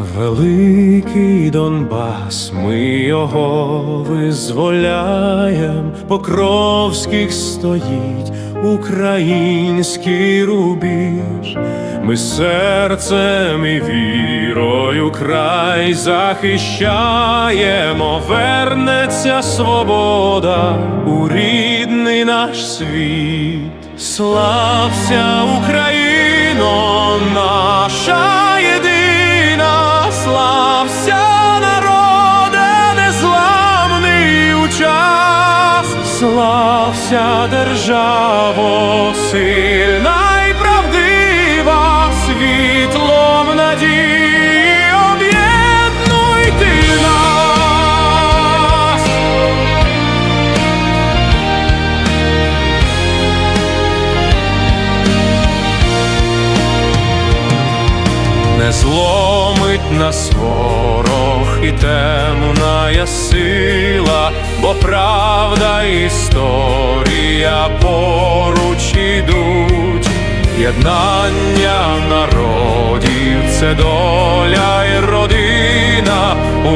Великий Донбас, ми його визволяєм, Покровських стоїть український рубіж, ми серцем і вірою край захищаємо, вернеться свобода у рідний наш світ. Слався Україно, наша державо, сильна Не зломить нас ворог і темна сила, бо правда історія поруч ідуть, єднання народів це доля і родина, у